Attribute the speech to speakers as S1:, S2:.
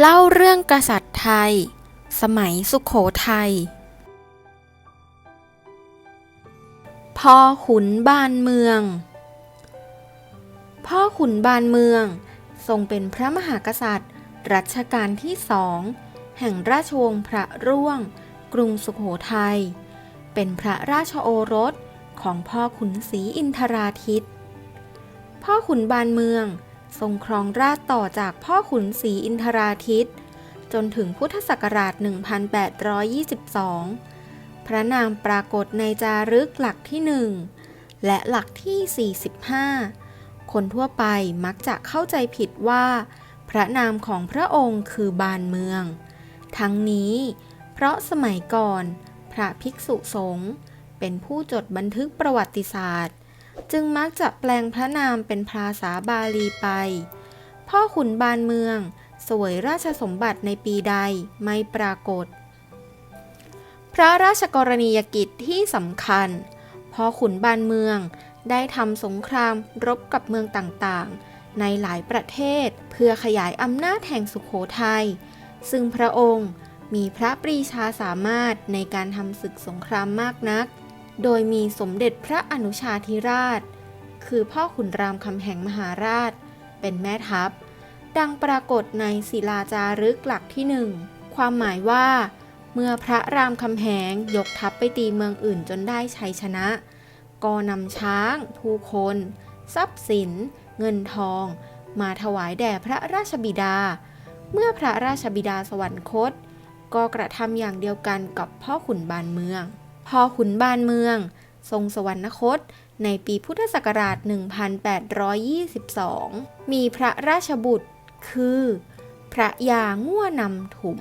S1: เล่าเรื่องกษัตริย์ไทย สมัยสุขโขทัย พ่อขุนบานเมือง พ่อขุนบานเมือง ทรงเป็นพระมหากษัตริย์ รัชกาลที่สอง แห่งราชวงศ์พระร่วง กรุงสุขโขทัย เป็นพระราชโอรสของพ่อขุนศรีอินทราทิต พ่อขุนบานเมือง ทรงครองราชย์ต่อจากพ่อขุนศรีอินทราทิตจนถึงพุทธศักราช 1822 พระนามปรากฏในจารึกหลักที่หนึ่งและหลักที่ 45 คนทั่วไปมักจะเข้าใจผิดว่า พระนามของพระองค์คือบานเมือง ทั้งนี้ เพราะสมัยก่อน พระภิกษุสงฆ์เป็นผู้จดบันทึกประวัติศาสตร์ จึงมักจะแปลงพระนามเป็นภาษาบาลีไป พ่อขุนบานเมือง สวยราชสมบัติในปีใดไม่ปรากฏ พระราชกรณียกิจที่สำคัญ พ่อขุนบานเมืองได้ทำสงครามรบกับเมืองต่างๆ ในหลายประเทศเพื่อขยายอำนาจแห่งสุขโขทัย ซึ่งพระองค์มีพระปรีชาสามารถในการทำศึกสงครามมากนัก โดยมีสมเด็จพระอนุชาธิราช คือพ่อขุนรามคำแหงมหาราช เป็นแม่ทัพ ดังปรากฏในศิลาจารึกหลักที่หนึ่ง ความหมายว่า เมื่อพระรามคำแหงยกทัพไปตีเมืองอื่นจนได้ชัยชนะ ก็นำช้าง ผู้คน ทรัพย์สิน เงินทอง มาถวายแด่พระราชบิดา เมื่อพระราชบิดาสวรรคต ก็กระทำอย่างเดียวกันกับพ่อขุนบานเมือง พ่อขุนบานเมือง ทรงสวรรคต ในปีพุทธศักราช 1822 มีพระราชบุตรคือ พระยาง่วนำถุม